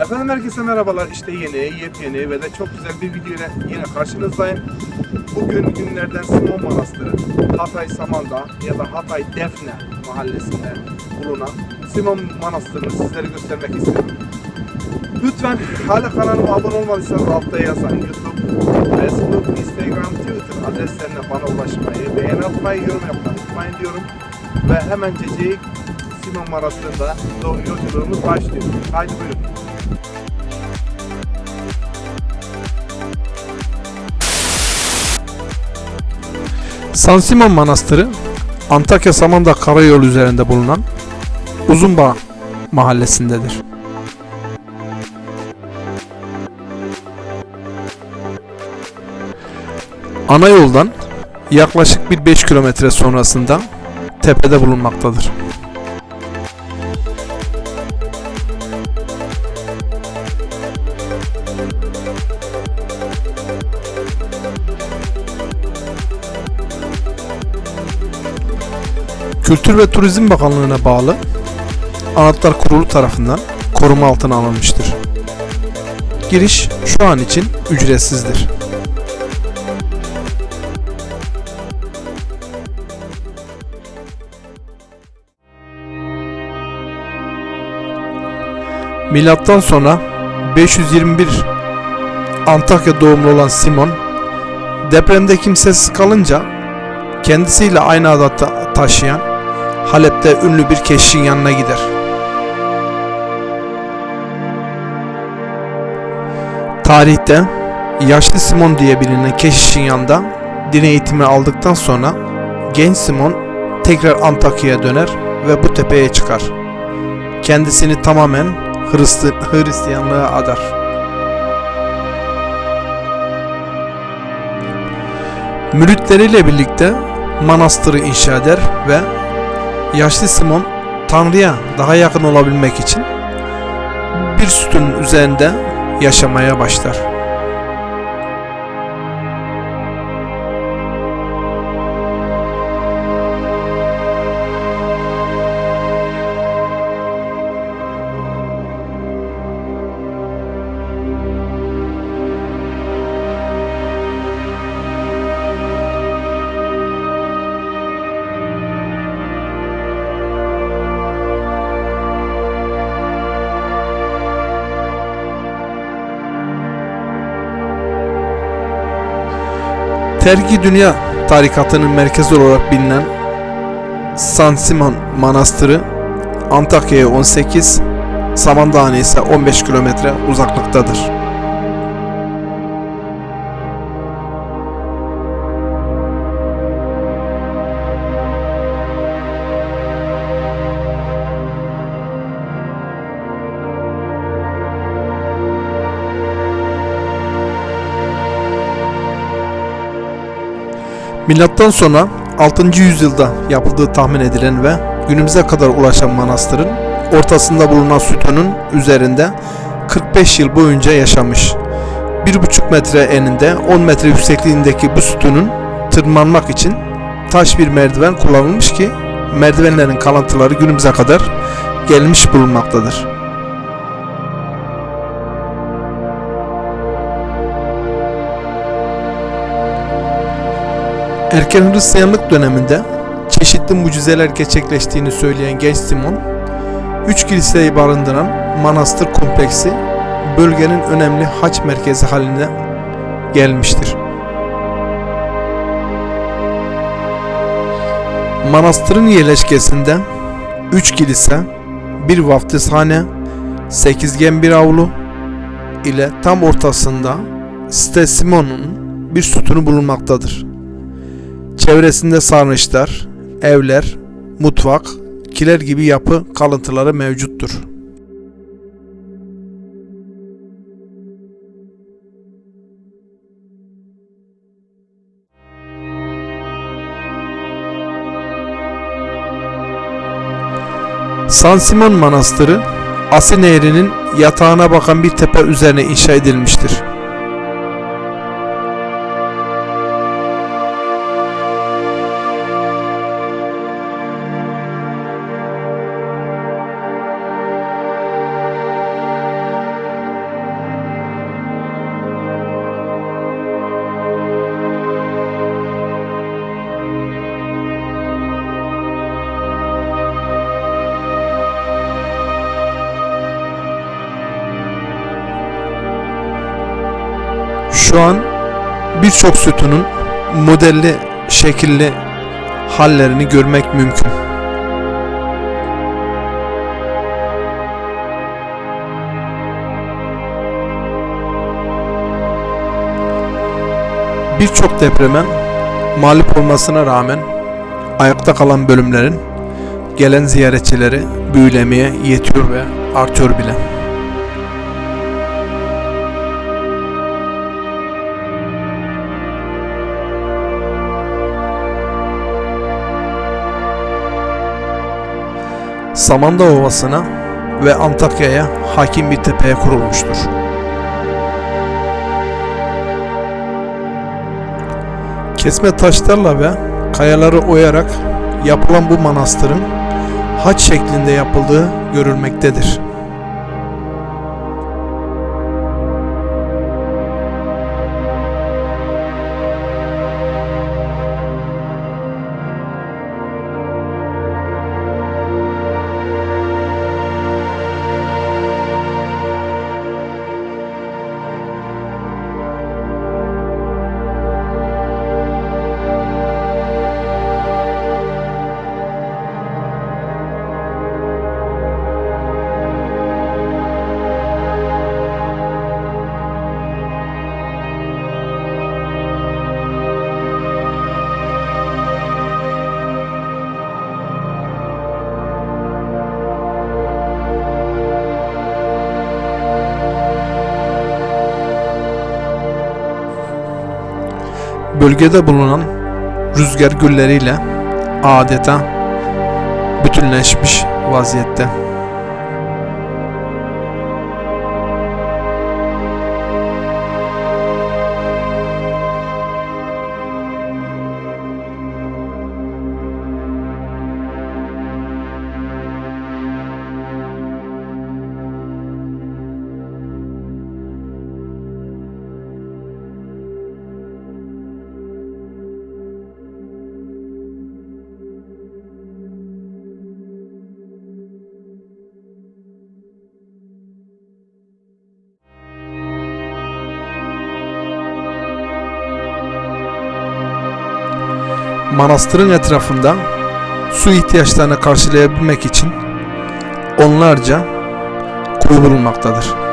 Efendim herkese merhabalar. İşte yeni, yepyeni ve de çok güzel bir video ile yine karşınızdayım. Bugün günlerden Simon Manastırı, Hatay Samandağ ya da Hatay Defne mahallesinde bulunan Simon Manastırı'nı sizlere göstermek istedim. Lütfen hala kanalıma abone olmadıysanız altta yazan YouTube, Facebook, Instagram, Twitter adreslerine bana ulaşmayı, beğeni atmayı, yorum yapmayı unutmayın diyorum. Ve hemencecik Simon Manastırı'nda yolculuğumuz başlıyor. Haydi buyurun. San Simon Manastırı Antakya Samandağ Karayolu üzerinde bulunan Uzunbağ mahallesindedir. Ana yoldan yaklaşık bir 5 kilometre sonrasında tepede bulunmaktadır. Kültür ve Turizm Bakanlığı'na bağlı Anıtlar Kurulu tarafından koruma altına alınmıştır. Giriş şu an için ücretsizdir. Milattan sonra 521 Antakya doğumlu olan Simon depremde kimsesiz kalınca kendisiyle aynı adı ta- taşıyan Halep'te ünlü bir keşişin yanına gider. Tarihte yaşlı Simon diye bilinen keşişin yanında din eğitimi aldıktan sonra genç Simon tekrar Antakya'ya döner ve bu tepeye çıkar. Kendisini tamamen Hristi- Hristiyanlığa adar. Müritleriyle birlikte manastırı inşa eder ve yaşlı Simon Tanrı'ya daha yakın olabilmek için bir sütunun üzerinde yaşamaya başlar. Tergi Dünya tarikatının merkezi olarak bilinen San Simon Manastırı Antakya'ya 18, Samandağ'a ise 15 kilometre uzaklıktadır. Milattan sonra 6. yüzyılda yapıldığı tahmin edilen ve günümüze kadar ulaşan manastırın ortasında bulunan sütunun üzerinde 45 yıl boyunca yaşamış. 1,5 metre eninde 10 metre yüksekliğindeki bu sütunun tırmanmak için taş bir merdiven kullanılmış ki merdivenlerin kalıntıları günümüze kadar gelmiş bulunmaktadır. Erken Hristiyanlık döneminde çeşitli mucizeler gerçekleştiğini söyleyen genç Simon, üç kiliseyi barındıran manastır kompleksi bölgenin önemli haç merkezi haline gelmiştir. Manastırın yerleşkesinde üç kilise, bir vaftizhane, sekizgen bir avlu ile tam ortasında Ste Simon'un bir sütunu bulunmaktadır. Çevresinde sarnıçlar, evler, mutfak, kiler gibi yapı kalıntıları mevcuttur. San Simon Manastırı, Asi Nehri'nin yatağına bakan bir tepe üzerine inşa edilmiştir. Şu an birçok sütunun modelli, şekilli hallerini görmek mümkün. Birçok depreme mağlup olmasına rağmen ayakta kalan bölümlerin gelen ziyaretçileri büyülemeye yetiyor ve artıyor bile. Samandağ Ovası'na ve Antakya'ya hakim bir tepeye kurulmuştur. Kesme taşlarla ve kayaları oyarak yapılan bu manastırın haç şeklinde yapıldığı görülmektedir. Bölgede bulunan rüzgar gülleriyle adeta bütünleşmiş vaziyette. Manastırın etrafında su ihtiyaçlarını karşılayabilmek için onlarca kuyu bulunmaktadır.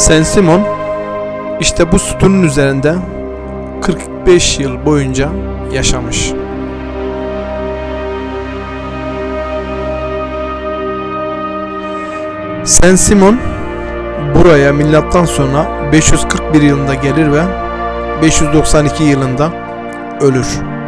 Saint Simon işte bu sütunun üzerinde 45 yıl boyunca yaşamış. Saint Simon buraya milattan sonra 541 yılında gelir ve 592 yılında ölür.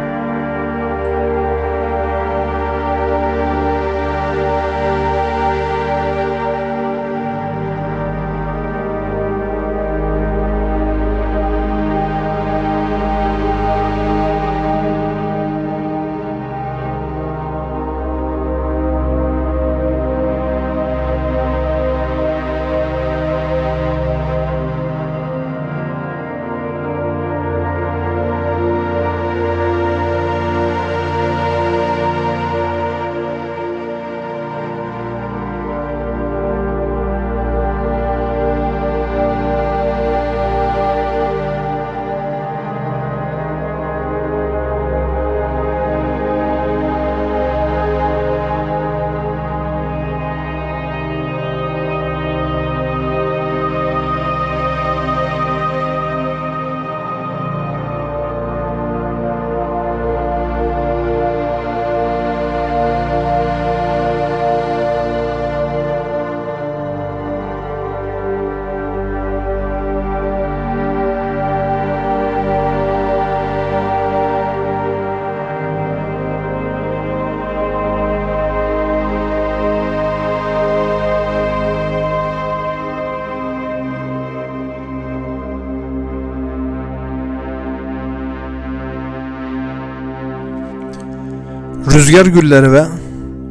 Rüzgar Gülleri ve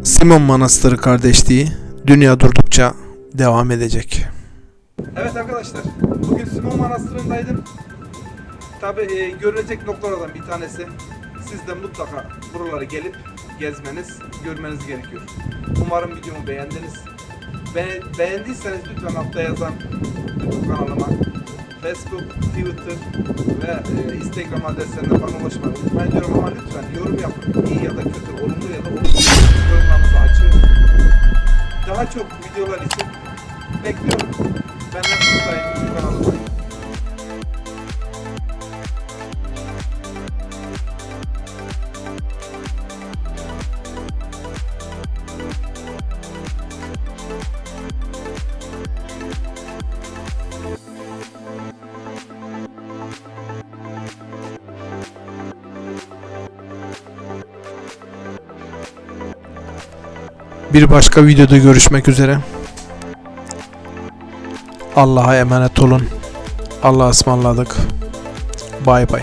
Simon Manastırı kardeşliği dünya durdukça devam edecek. Evet arkadaşlar, bugün Simon Manastırı'ndaydım. Tabi e, görülecek noktalardan bir tanesi. Siz de mutlaka buralara gelip gezmeniz, görmeniz gerekiyor. Umarım videomu beğendiniz. Be- beğendiyseniz lütfen altta yazan YouTube kanalıma Facebook, Twitter ve e, Instagram adreslerinden bana ulaşmayı unutmayın diyorum ama lütfen yorum yapın. İyi ya da kötü, olumlu ya da olumsuz yorumlarınızı açın. Daha çok videolar için bekliyorum. Benden buradayım, YouTube kanalındayım. Bir başka videoda görüşmek üzere. Allah'a emanet olun. Allah'a ısmarladık. Bay bay.